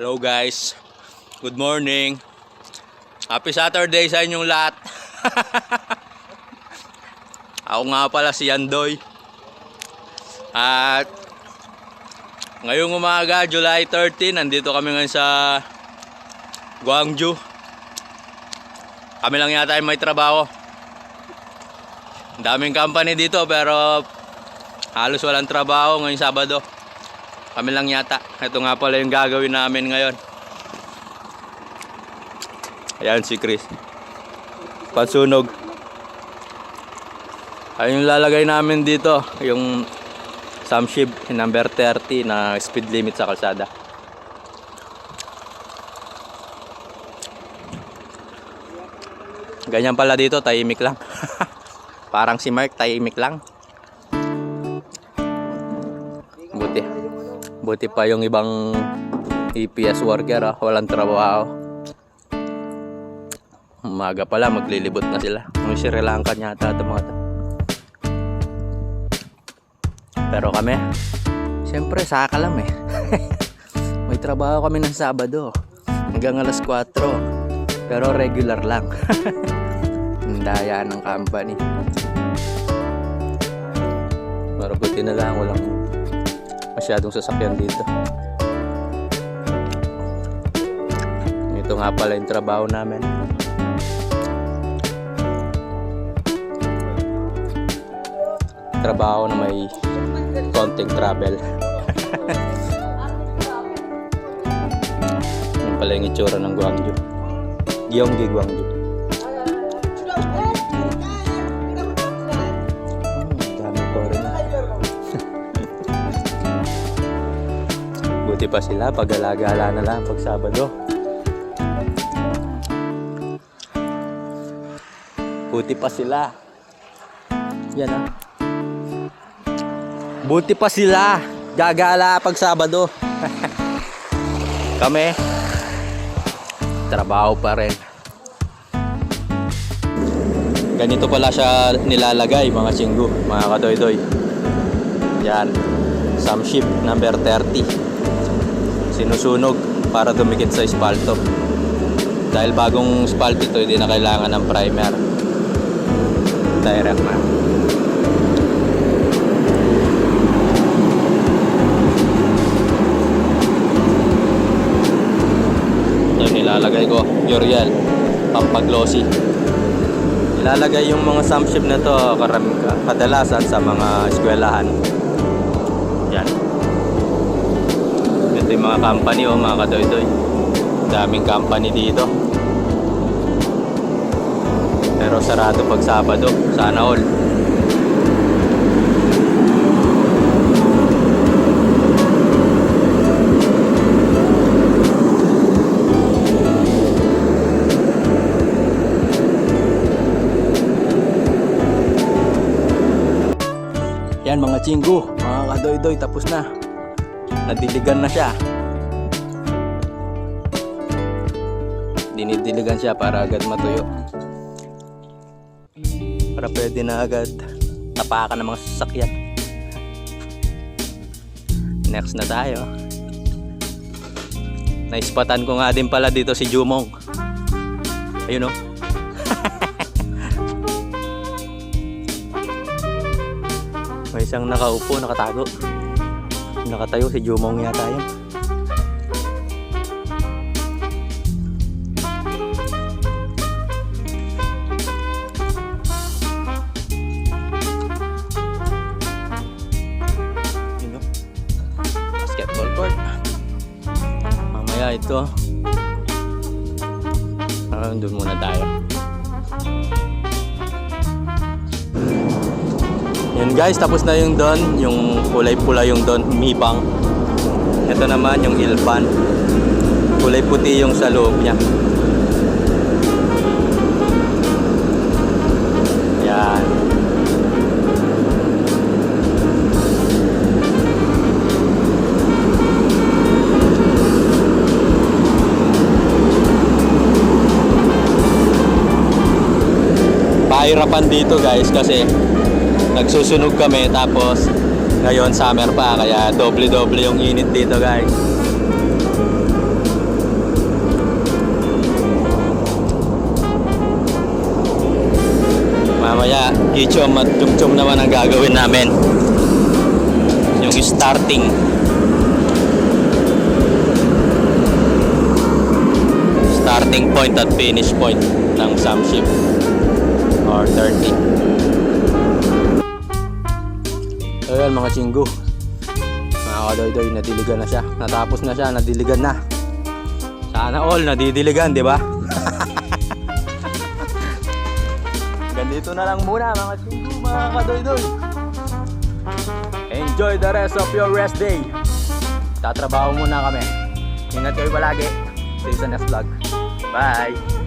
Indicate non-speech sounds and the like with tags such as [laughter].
Hello guys. Good morning. Happy Saturday sa inyong lahat. [laughs] Ako nga pala si Yandoy. At ngayong umaga, July 13, nandito kami ngayon sa Gwangju. Kami lang yata yung may trabaho. Daming company dito pero halos walang trabaho ngayong Sabado. Kami lang yata. Ito nga pala yung gagawin namin ngayon. Ayan si Chris. Pansunog. Ayun yung lalagay namin dito. Yung Samshib number 30 na speed limit sa kalsada. Ganyan pala dito, tahimik lang. [laughs] Parang si Mark, tahimik lang. Buti. Buti pa yung ibang EPS worker, ah. walang trabaho. Umaga pala, maglilibot na sila. Yung Sri Lankan yata ito mga to. Pero kami, siyempre saka lang eh. [laughs] May trabaho kami ng Sabado. Hanggang alas 4. Pero regular lang. [laughs] Ang ng company. Pero buti na lang, walang masyadong sasakyan dito. Ito nga pala yung trabaho namin. Trabaho na may konting travel. [laughs] Yan pala yung itsura ng Gwangju. Gyeonggi Gwangju. Buti pa sila pag alagala na lang pag Sabado. Buti pa sila. Yan ah. Buti pa sila. Gagala pag Sabado. [laughs] Kami, trabaho pa rin. Ganito pala siya nilalagay mga chinggo, mga kadoy-doy. Yan. Samship number 30. Sinusunog para dumikit sa espalto. Dahil bagong espalto ito, hindi na kailangan ng primer. Direct na. Ito nilalagay ko, Uriel, pampaglossy. Nilalagay yung mga samship na to kadalasan sa mga eskwelahan. Yan. Ito yung mga company o mga kadoy-doy. Daming company dito. Pero sarado pag Sabado, sana all. Yan mga chinggo, mga kadoy-doy, tapos na. Nadiligan na siya. Dinidiligan siya para agad matuyo. Para pwede na agad tapakan ng mga sasakyan. Next na tayo. Naispatan ko nga din pala dito si Jumong. Ayun oh. [laughs] May isang nakaupo, nakatago. Nakatayo si Jumong yata yun. Court. Mamaya ito. Ah, doon muna tayo. Guys, tapos na yung don, yung kulay pula yung don, mibang. Ito naman yung ilpan. Kulay puti yung sa loob niya. Yan. Pahirapan dito guys kasi nagsusunog kami tapos ngayon summer pa kaya doble-doble yung init dito guys. Mamaya kichom at chumchum naman ang gagawin namin. Yung starting. Starting point at finish point ng Samship or 30. Ayan mga chinggo. Mga kadoy-doy, nadiligan na siya. Natapos na siya, nadiligan na. Sana all nadidiligan, di ba? [laughs] Ganito na lang muna mga chinggo, mga kadoy-doy. Enjoy the rest of your rest day. Tatrabaho muna kami. Ingat kayo palagi. See you sa next vlog. Bye!